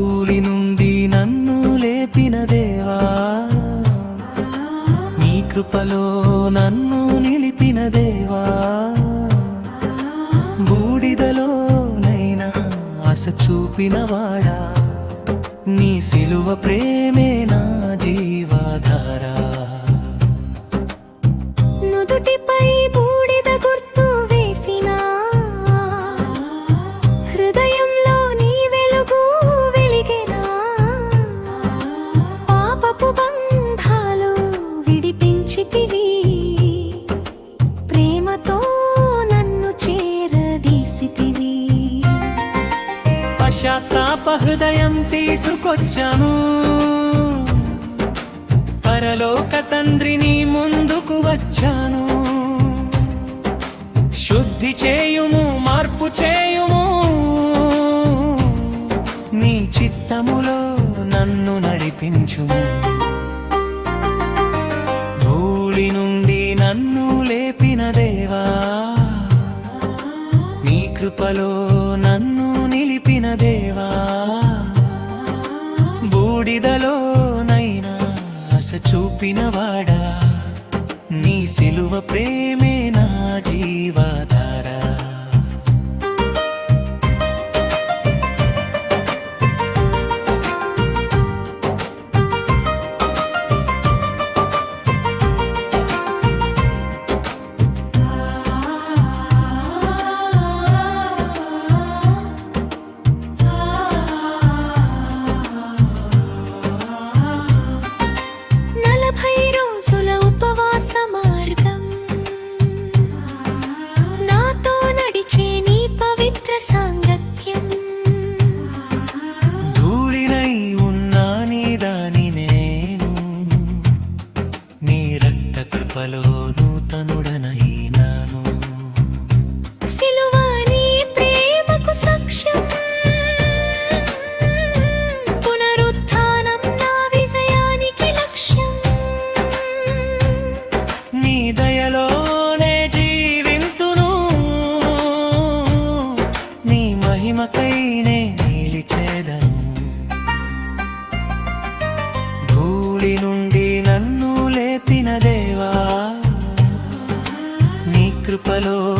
ధూళి నుండి నన్ను లేపిన దేవా నీ కృపలో నన్ను నిలిపిన దేవా బూడిదలోనైనా ఆశ చూపినవాడా నీ సిలువ ప్రేమేనా చితివి ప్రేమతో నన్ను చేరదీసితివి. పశ్చాత్తాప హృదయం తీసుకొచ్చాను. పరలోక తండ్రిని ముందుకు వచ్చాను. శుద్ధి చేయుము మార్పు చేయుము. నీ చిత్తములో నన్ను నడిపించుము. కృపలో నన్ను నిలిపిన దేవా బూడిదలో నైనా ఆశ చూపినవాడా నీ సిలువ ప్రేమేనా కృపలో నూతనుడనైనాను సిలువ నీ ప్రేమకు సాక్ష్యం పునరుత్థానం నా విజయానికి లక్ష్యం. నీ దయలోనే జీవింతును. నీ మహిమకైనే నిలిచేదను. ధూళి నుండి కృపలో